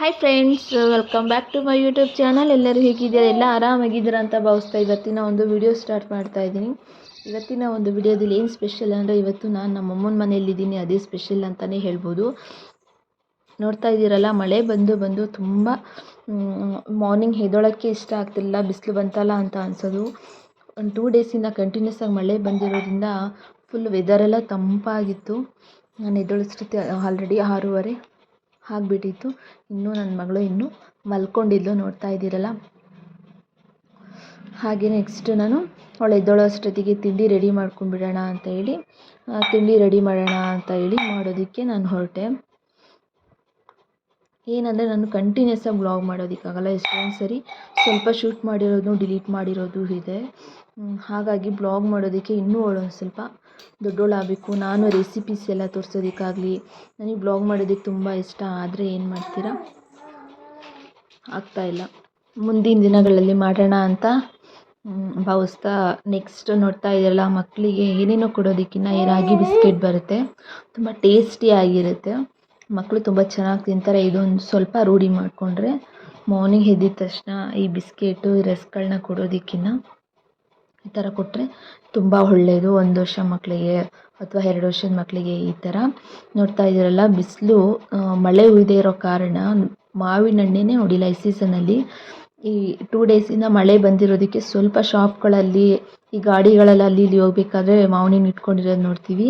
Hi friends welcome back to my YouTube channel ಎಲ್ಲರೂ ಹೇಗಿದ್ದೀರಾ? ಎಲ್ಲ ಆರಾಮಾಗಿದ್ದೀರಾ ಅಂತ ಭಾವಿಸ್ತಾ ಇವತ್ತಿನ ಒಂದು ವಿಡಿಯೋ ಸ್ಟಾರ್ಟ್ ಮಾಡ್ತಾ ಇದ್ದೀನಿ. ಇವತ್ತಿನ ಒಂದು ವಿಡಿಯೋದಲ್ಲಿ ಏನು ಸ್ಪೆಷಲ್ ಅಂದರೆ ಇವತ್ತು ನಾನು ನಮ್ಮ ಅಮ್ಮನ ಮನೆಯಲ್ಲಿದ್ದೀನಿ. ಅದೇ ಸ್ಪೆಷಲ್ ಅಂತಲೇ ಹೇಳ್ಬೋದು. ನೋಡ್ತಾ ಇದ್ದೀರಲ್ಲ, ಮಳೆ ಬಂದು ಬಂದು ತುಂಬ ಮಾರ್ನಿಂಗ್ ಎದ್ದೊಳಕ್ಕೆ ಇಷ್ಟ ಆಗ್ತಿಲ್ಲ ಬಿಸಿಲು ಬಂತಲ್ಲ ಅಂತ ಅನ್ಸೋದು. ಒಂದು ಟೂ ಡೇಸಿಂದ ಕಂಟಿನ್ಯೂಸ್ ಆಗಿ ಮಳೆ ಬಂದಿರೋದ್ರಿಂದ ಫುಲ್ ವೆದರೆಲ್ಲ ತಂಪಾಗಿತ್ತು. ನಾನು ಎದ್ದೊಳಿಸ್ತಿ ಆಲ್ರೆಡಿ ಆರೂವರೆ. ಆಗಿಬಿಟ್ಟಿತ್ತು. ಇನ್ನೂ ನನ್ನ ಮಗಳು ಇನ್ನೂ ಮಲ್ಕೊಂಡಿದ್ಲು, ನೋಡ್ತಾ ಇದ್ದೀರಲ್ಲ? ಹಾಗೆ ನೆಕ್ಸ್ಟ್ ನಾನು ಅವಳು ಎದ್ದೋಳೋ ಅಷ್ಟೊತ್ತಿಗೆ ತಿಂಡಿ ರೆಡಿ ಮಾಡ್ಕೊಂಡ್ಬಿಡೋಣ ಅಂತ ಹೇಳಿ ತಿಂಡಿ ರೆಡಿ ಮಾಡೋಣ ಅಂತ ಹೇಳಿ ಮಾಡೋದಕ್ಕೆ ನಾನು ಹೊರಟೆ. ಏನಂದರೆ ನಾನು ಕಂಟಿನ್ಯೂಸ್ ಆಗಿ ಬ್ಲಾಗ್ ಮಾಡೋದಕ್ಕಾಗಲ್ಲ, ಎಷ್ಟೊಂದು ಸರಿ ಸ್ವಲ್ಪ ಶೂಟ್ ಮಾಡಿರೋದು ಡಿಲೀಟ್ ಮಾಡಿರೋದು ಇದೆ. ಹಾಗಾಗಿ ಬ್ಲಾಗ್ ಮಾಡೋದಕ್ಕೆ ಇನ್ನೂ ಅವಳು ಸ್ವಲ್ಪ ದೊಡ್ಡವಳಾಗಬೇಕು ನಾನು ರೆಸಿಪೀಸ್ ಎಲ್ಲ ತೋರಿಸೋದಕ್ಕಾಗಲಿ. ನನಗೆ ಬ್ಲಾಗ್ ಮಾಡೋದಕ್ಕೆ ತುಂಬ ಇಷ್ಟ, ಆದರೆ ಏನು ಮಾಡ್ತೀರಾ? ಆಗ್ತಾಯಿಲ್ಲ ಮುಂದಿನ ದಿನಗಳಲ್ಲಿ ಮಾಡೋಣ ಅಂತ ಭಾವಿಸ್ತಾ ನೆಕ್ಸ್ಟ್ ನೋಡ್ತಾ ಇದ್ದೀರಲ್ಲ ಮಕ್ಕಳಿಗೆ ಏನೇನೋ ಕೊಡೋದಕ್ಕಿಂತ ಈ ರಾಗಿ ಬಿಸ್ಕೆಟ್ ಬರುತ್ತೆ. ತುಂಬ ಟೇಸ್ಟಿಯಾಗಿರುತ್ತೆ ಮಕ್ಕಳು ತುಂಬ ಚೆನ್ನಾಗಿ ತಿಂತಾರೆ. ಇದೊಂದು ಸ್ವಲ್ಪ ರೂಢಿ ಮಾಡಿಕೊಂಡ್ರೆ ಮಾರ್ನಿಂಗ್ ಎದ್ದಿದ ತಕ್ಷಣ ಈ ಬಿಸ್ಕೆಟು ಈ ರಸ್ಗಳನ್ನ ಕೊಡೋದಕ್ಕಿಂತ ಈ ಥರ ಕೊಟ್ಟರೆ ತುಂಬ ಒಳ್ಳೆಯದು ಒಂದು ವರ್ಷ ಮಕ್ಕಳಿಗೆ ಅಥವಾ ಎರಡು ವರ್ಷದ ಮಕ್ಕಳಿಗೆ ಈ ಥರ ನೋಡ್ತಾ ಇದ್ದೀರಲ್ಲ, ಬಿಸಿಲು ಮಳೆ ಹುಯ್ದೇ ಇರೋ ಕಾರಣ ಮಾವಿನ ಹಣ್ಣೇ ಹೊಡಿಲ್ಲ ಈ ಸೀಸನಲ್ಲಿ ಈ ಟೂ ಡೇಸಿಂದ ಮಳೆ ಬಂದಿರೋದಕ್ಕೆ ಸ್ವಲ್ಪ ಶಾಪ್ಗಳಲ್ಲಿ ಈ ಗಾಡಿಗಳಲ್ಲಿ ಅಲ್ಲಿ ಇಲ್ಲಿ ಹೋಗ್ಬೇಕಾದ್ರೆ ಮಾವಿನ ಹಣ್ಣು ಇಟ್ಕೊಂಡಿರೋದು ನೋಡ್ತೀವಿ.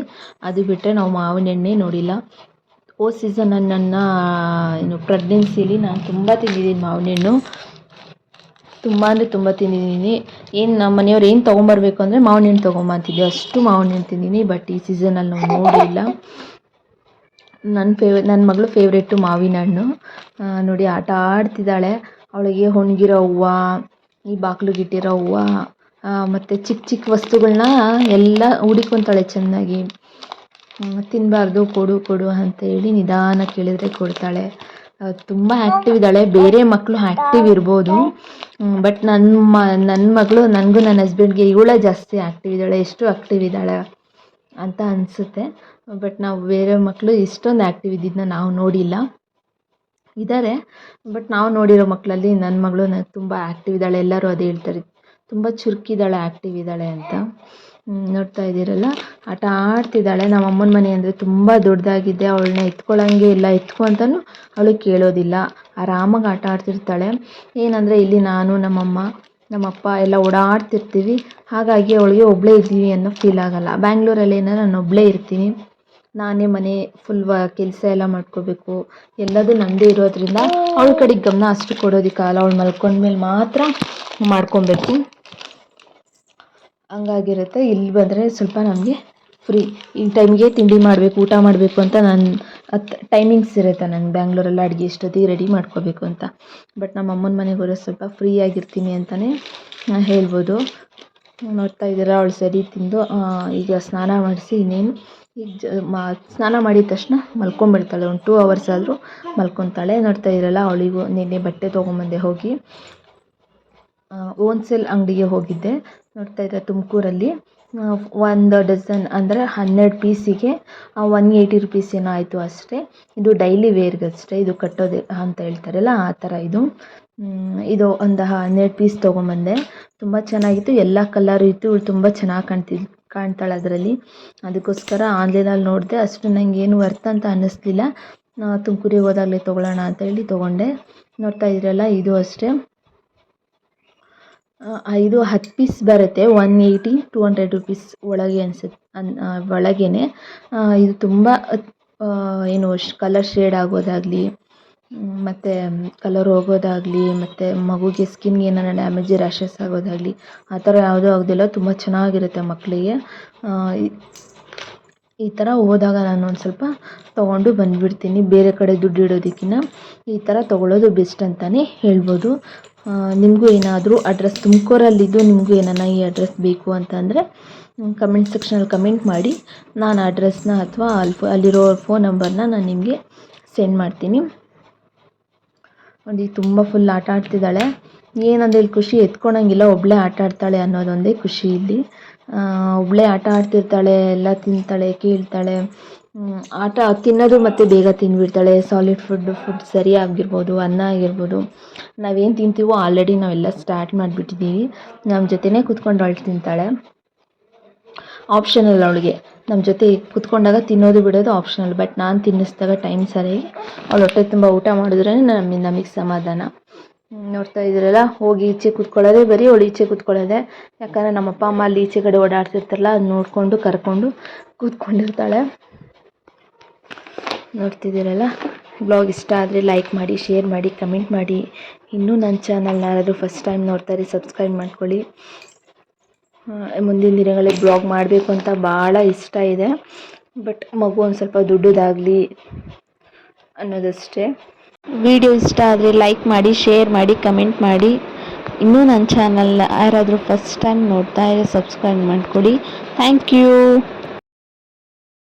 ಅದು ಬಿಟ್ಟರೆ ನಾವು ಮಾವಿನ ಹಣ್ಣೇ ನೋಡಿಲ್ಲ. ಓ ಸೀಸನ್ ನನ್ನ, ಏನು ಪ್ರೆಗ್ನೆನ್ಸಿಲಿ ನಾನು ತುಂಬ ತಿಂದಿದ್ದೀನಿ ಮಾವಿನ ಹಣ್ಣು. ತುಂಬ ಅಂದರೆ ತುಂಬ ತಿಂದಿದ್ದೀನಿ. ಏನು ನಮ್ಮ ಮನೆಯವ್ರು ಏನು ತೊಗೊಂಬರ್ಬೇಕು ಅಂದರೆ ಮಾವಿನ ಹಣ್ಣು ತೊಗೊಂಬಂತಿದ್ದೆ ಅಷ್ಟು ಮಾವಿನ ಹಣ್ಣು ತಿಂದಿದ್ದೀನಿ ಬಟ್ ಈ ಸೀಸನಲ್ಲಿ ನಾವು ನೋಡಿಲ್ಲ. ನನ್ನ ಫೇವ್ ನನ್ನ ಮಗಳು ಫೇವ್ರೇಟು ಮಾವಿನ ಹಣ್ಣು. ನೋಡಿ ಆಟ ಆಡ್ತಿದ್ದಾಳೆ. ಅವಳಿಗೆ ಹೊಣಗಿರೋ ಹೂವು, ಈ ಬಾಗಿಲಿಗಿಟ್ಟಿರೋ ಹೂವು ಮತ್ತು ಚಿಕ್ಕ ಚಿಕ್ಕ ವಸ್ತುಗಳನ್ನ ಎಲ್ಲ ಹುಡಿಕೊಂತಾಳೆ ಚೆನ್ನಾಗಿ. ತಿನ್ನಬಾರ್ದು ಕೊಡು ಕೊಡು ಅಂತ ಹೇಳಿ ನಿಧಾನ ಕೇಳಿದರೆ ಕೊಡ್ತಾಳೆ. ತುಂಬ ಆ್ಯಕ್ಟಿವ್ ಇದ್ದಾಳೆ. ಬೇರೆ ಮಕ್ಕಳು ಆ್ಯಕ್ಟಿವ್ ಇರ್ಬೋದು. ಬಟ್ ನನ್ನ ಮ ನನ್ನ ಮಗಳು, ನನಗೂ ನನ್ನ ಹಸ್ಬೆಂಡ್ಗೆ ಇವಳೇ ಜಾಸ್ತಿ ಆ್ಯಕ್ಟಿವ್ ಇದ್ದಾಳೆ. ಎಷ್ಟು ಆ್ಯಕ್ಟಿವ್ ಇದ್ದಾಳೆ ಅಂತ ಅನಿಸುತ್ತೆ. ಬಟ್ ನಾವು ಬೇರೆ ಮಕ್ಕಳು ಇಷ್ಟೊಂದು ಆ್ಯಕ್ಟಿವ್ ಇದ್ದಿದ್ದನ್ನ ನಾವು ನೋಡಿಲ್ಲ. ಇದ್ದಾರೆ ಬಟ್ ನಾವು ನೋಡಿರೋ ಮಕ್ಕಳಲ್ಲಿ ನನ್ನ ಮಗಳು ನನಗೆ ತುಂಬ ಆ್ಯಕ್ಟಿವ್ ಇದ್ದಾಳೆ. ಎಲ್ಲರೂ ಅದೇ ಹೇಳ್ತಾರೆ. ತುಂಬ ಚುರುಕಿದ್ದಾಳೆ ಆ್ಯಕ್ಟಿವ್ ಇದ್ದಾಳೆ ಅಂತ. ನೋಡ್ತಾ ಇದ್ದೀರಲ್ಲ? ಆಟ ಆಡ್ತಿದ್ದಾಳೆ. ನಮ್ಮ ಅಮ್ಮನ ಮನೆ ಅಂದರೆ ತುಂಬ ದೊಡ್ಡದಾಗಿದೆ. ಅವಳನ್ನ ಎತ್ಕೊಳ್ಳೋಂಗೆ ಇಲ್ಲ. ಎತ್ಕೊ ಅಂತಲೂ ಅವಳು ಕೇಳೋದಿಲ್ಲ. ಆರಾಮಾಗಿ ಆಟ ಆಡ್ತಿರ್ತಾಳೆ. ಏನಂದರೆ ಇಲ್ಲಿ ನಾನು, ನಮ್ಮಮ್ಮ, ನಮ್ಮಪ್ಪ ಎಲ್ಲ ಓಡಾಡ್ತಿರ್ತೀವಿ. ಹಾಗಾಗಿ ಅವಳಿಗೆ ಒಬ್ಬಳೇ ಇದ್ದೀವಿ ಅನ್ನೋ ಫೀಲ್ ಆಗೋಲ್ಲ. ಬ್ಯಾಂಗ್ಳೂರಲ್ಲಿ ಏನಾರ ನಾನು ಒಬ್ಬಳೇ ಇರ್ತೀನಿ. ನಾನೇ ಮನೆ ಫುಲ್ ಕೆಲಸ ಎಲ್ಲ ಮಾಡ್ಕೋಬೇಕು. ಎಲ್ಲದೂ ನನ್ನದೇ ಇರೋದ್ರಿಂದ ಅವಳ ಕಡೆಗೆ ಗಮನ ಅಷ್ಟು ಕೊಡೋದಕ್ಕಾಗಲ್ಲ ಅವಳು ಮಲ್ಕೊಂಡ್ಮೇಲೆ ಮಾತ್ರ ಮಾಡ್ಕೊಬೇಕು. ಹಂಗಾಗಿರುತ್ತೆ. ಇಲ್ಲಿ ಬಂದರೆ ಸ್ವಲ್ಪ ನಮಗೆ ಫ್ರೀ ಈ ಟೈಮ್ಗೆ ತಿಂಡಿ ಮಾಡಬೇಕು, ಊಟ ಮಾಡಬೇಕು ಅಂತ ನಾನು ಹತ್ತು ಟೈಮಿಂಗ್ಸ್ ಇರುತ್ತೆ ನಂಗೆ ಬ್ಯಾಂಗ್ಳೂರಲ್ಲಿ ಅಡುಗೆ ಇಷ್ಟೊತ್ತಿಗೆ ರೆಡಿ ಮಾಡ್ಕೋಬೇಕು ಅಂತ. ಬಟ್ ನಮ್ಮ ಅಮ್ಮನ ಮನೆಗೆ ಹೋದ್ರೆ ಸ್ವಲ್ಪ ಫ್ರೀ ಆಗಿರ್ತೀನಿ ಅಂತಲೇ ಹೇಳ್ಬೋದು. ನೋಡ್ತಾ ಇದ್ದೀರಾ ಅವಳು ಸರಿ ತಿಂದು ಈಗ ಸ್ನಾನ ಮಾಡಿಸಿ ಇನ್ನೇನು? ಈಗ ಮಾ, ಸ್ನಾನ ಮಾಡಿದ ತಕ್ಷಣ ಮಲ್ಕೊಂಬಿಡ್ತಾಳೆ ಒಂದು ಟೂ ಅವರ್ಸ್ ಆದರೂ ಮಲ್ಕೊತಾಳೆ. ನೋಡ್ತಾ ಇದ್ದೀರಲ್ಲ ಅವಳಿಗೂ ನಿನ್ನೆ ಬಟ್ಟೆ ತೊಗೊಂಬಂದೆ ಹೋಗಿ. ಹೋಲ್ಸೇಲ್ ಅಂಗಡಿಗೆ ಹೋಗಿದ್ದೆ. ನೋಡ್ತಾ ಇದ್ದೆ ತುಮಕೂರಲ್ಲಿ. ಒಂದು ಡಜನ್ ಅಂದರೆ ಹನ್ನೆರಡು ಪೀಸಿಗೆ ಒನ್ ಏಯ್ಟಿ ರುಪೀಸ್ ಏನೋ ಆಯಿತು ಅಷ್ಟೇ. ಇದು ಡೈಲಿ ವೇರ್ಗಷ್ಟೇ ಇದು ಕಟ್ಟೋದು ಅಂತ ಹೇಳ್ತಾರಲ್ಲ, ಆ ಥರ ಇದು. ಇದು ಒಂದು ಹನ್ನೆರಡು ಪೀಸ್ ತೊಗೊಂಬಂದೆ. ತುಂಬ ಚೆನ್ನಾಗಿತ್ತು. ಎಲ್ಲ ಕಲರ್ ಇತ್ತು. ಇವಳು ತುಂಬ ಚೆನ್ನಾಗಿ ಕಾಣ್ತಿದ್ ಕಾಣ್ತಾಳೆ ಅದರಲ್ಲಿ. ಅದಕ್ಕೋಸ್ಕರ ಆನ್ಲೈನಲ್ಲಿ ನೋಡಿದೆ. ಅಷ್ಟು ಏನು ವರ್ತ್ ಅಂತ ಅನ್ನಿಸ್ಲಿಲ್ಲ. ತುಮಕೂರಿಗೆ ಹೋದಾಗಲೇ ತೊಗೊಳ್ಳೋಣ ಅಂತ ಹೇಳಿ ತೊಗೊಂಡೆ. ನೋಡ್ತಾ ಇದ್ರಲ್ಲ, ಇದು ಅಷ್ಟೇ. ಇದು ಹತ್ತು ಪೀಸ್ ಬರುತ್ತೆ one eighty two hundred rupees ಒಳಗೆ ಅನ್ಸುತ್ತೆ ಅನ್ ಒಳಗೇನೆ. ಇದು ತುಂಬ ಏನು ಕಲರ್ ಶೇಡ್ ಆಗೋದಾಗಲಿ ಮತ್ತು ಕಲರ್ ಹೋಗೋದಾಗಲಿ, ಮತ್ತು ಮಗುಗೆ ಸ್ಕಿನ್ಗೆ ಏನಾರ ಡ್ಯಾಮೇಜ್ ರ್ಯಾಷಸ್ ಆಗೋದಾಗಲಿ, ಆ ಥರ ಯಾವುದೂ ಆಗೋದಿಲ್ಲ. ತುಂಬ ಚೆನ್ನಾಗಿರುತ್ತೆ ಮಕ್ಕಳಿಗೆ ಈ ಥರ ಹೋದಾಗ ನಾನು ಒಂದು ಸ್ವಲ್ಪ ತೊಗೊಂಡು ಬಂದುಬಿಡ್ತೀನಿ. ಬೇರೆ ಕಡೆ ದುಡ್ಡು ಇಡೋದಕ್ಕಿಂತ ಈ ಥರ ತೊಗೊಳ್ಳೋದು ಬೆಸ್ಟ್ ಅಂತಲೇ ಹೇಳ್ಬೋದು. ನಿಮಗೂ ಏನಾದರೂ ಅಡ್ರೆಸ್ ತುಮಕೂರಲ್ಲಿದ್ದು ನಿಮಗೂ ಏನಾನ ಈ ಅಡ್ರೆಸ್ ಬೇಕು ಅಂತಂದರೆ ಕಮೆಂಟ್ ಸೆಕ್ಷನಲ್ಲಿ ಕಮೆಂಟ್ ಮಾಡಿ. ನಾನು ಅಡ್ರೆಸ್ನ ಅಥವಾ ಅಲ್ಲಿ ಅಲ್ಲಿರೋ ಫೋನ್ ನಂಬರ್ನ ನಾನು ನಿಮಗೆ ಸೆಂಡ್ ಮಾಡ್ತೀನಿ. ನೋಡಿ, ತುಂಬ ಫುಲ್ ಆಟ ಆಡ್ತಿದ್ದಾಳೆ. ಏನಂದ್ರೆ ಇಲ್ಲಿ ಖುಷಿ ಎತ್ಕೊಳಂಗಿಲ್ಲ ಒಬ್ಬಳೇ ಆಟ ಆಡ್ತಾಳೆ ಅನ್ನೋದೊಂದೇ ಖುಷಿ ಇಲ್ಲಿ. ಒಬ್ಬಳೇ ಆಟ ಆಡ್ತಿರ್ತಾಳೆ, ಎಲ್ಲ ತಿಂತಾಳೆ, ಕೇಳ್ತಾಳೆ. ಆಟ ತಿನ್ನೋದು ಮತ್ತು ಬೇಗ ತಿಂದ್ಬಿಡ್ತಾಳೆ. ಸಾಲಿಡ್ ಫುಡ್ ಫುಡ್ ಸರಿ ಆಗಿರ್ಬೋದು, ಅನ್ನ ಆಗಿರ್ಬೋದು. ನಾವೇನು ತಿಂತೀವೋ ಆಲ್ರೆಡಿ ನಾವೆಲ್ಲ ಸ್ಟಾರ್ಟ್ ಮಾಡಿಬಿಟ್ಟಿದ್ದೀವಿ. ನಮ್ಮ ಜೊತೆನೇ ಕುತ್ಕೊಂಡು ಅಳ್ ತಿಂತಾಳೆ. ಆಪ್ಷನಲ್ ಅವಳಿಗೆ. ನಮ್ಮ ಜೊತೆ ಕೂತ್ಕೊಂಡಾಗ ತಿನ್ನೋದು ಬಿಡೋದು ಆಪ್ಷನಲ್ ಬಟ್ ನಾನು ತಿನ್ನಿಸ್ದಾಗ ಟೈಮ್ ಸರಿಯಾಗಿ ಅವಳು ಹೊಟ್ಟೆ ತುಂಬ ಊಟ ಮಾಡಿದ್ರೇ ನಮಗೆ ನಮಗೆ ಸಮಾಧಾನ. ನೋಡ್ತಾ ಇದ್ದೀರಲ್ಲ ಹೋಗಿ ಈಚೆ ಕೂತ್ಕೊಳ್ಳೋದೆ ಬರೀ ಅವಳು ಈಚೆ ಕುತ್ಕೊಳ್ಳೋದೆ. ಯಾಕಂದರೆ ನಮ್ಮ ಅಪ್ಪ ಅಮ್ಮ ಅಲ್ಲಿ ಈಚೆ ಕಡೆ ಓಡಾಡ್ತಿರ್ತಾರಲ್ಲ ಅದು ನೋಡಿಕೊಂಡು, ಕರ್ಕೊಂಡು ಕೂತ್ಕೊಂಡಿರ್ತಾಳೆ. ನೋಡ್ತಿದ್ದೀರಲ್ಲ? ಬ್ಲಾಗ್ ಇಷ್ಟ ಆದರೆ ಲೈಕ್ ಮಾಡಿ ಶೇರ್ ಮಾಡಿ ಕಮೆಂಟ್ ಮಾಡಿ. ಇನ್ನೂ ನನ್ನ ಚಾನಲ್ ಯಾರಾದರೂ ಫಸ್ಟ್ ಟೈಮ್ ನೋಡ್ತಾರೆ ಸಬ್ಸ್ಕ್ರೈಬ್ ಮಾಡ್ಕೊಳ್ಳಿ. ಮುಂದಿನ ದಿನಗಳಲ್ಲಿ ಬ್ಲಾಗ್ ಮಾಡಬೇಕು ಅಂತ ಭಾಳ ಇಷ್ಟ ಇದೆ. ಬಟ್ ಮಗು ಒಂದು ಸ್ವಲ್ಪ ದುಡ್ಡುದಾಗಲಿ ಅನ್ನೋದಷ್ಟೇ. ವಿಡಿಯೋ ಇಷ್ಟ ಆದರೆ ಲೈಕ್ ಮಾಡಿ ಶೇರ್ ಮಾಡಿ ಕಮೆಂಟ್ ಮಾಡಿ. ಇನ್ನೂ ನನ್ನ ಚಾನಲ್ ಯಾರಾದರೂ ಫಸ್ಟ್ ಟೈಮ್ ನೋಡ್ತಾ ಇದ್ರೆ ಸಬ್ಸ್ಕ್ರೈಬ್ ಮಾಡ್ಕೊಳ್ಳಿ. Thank you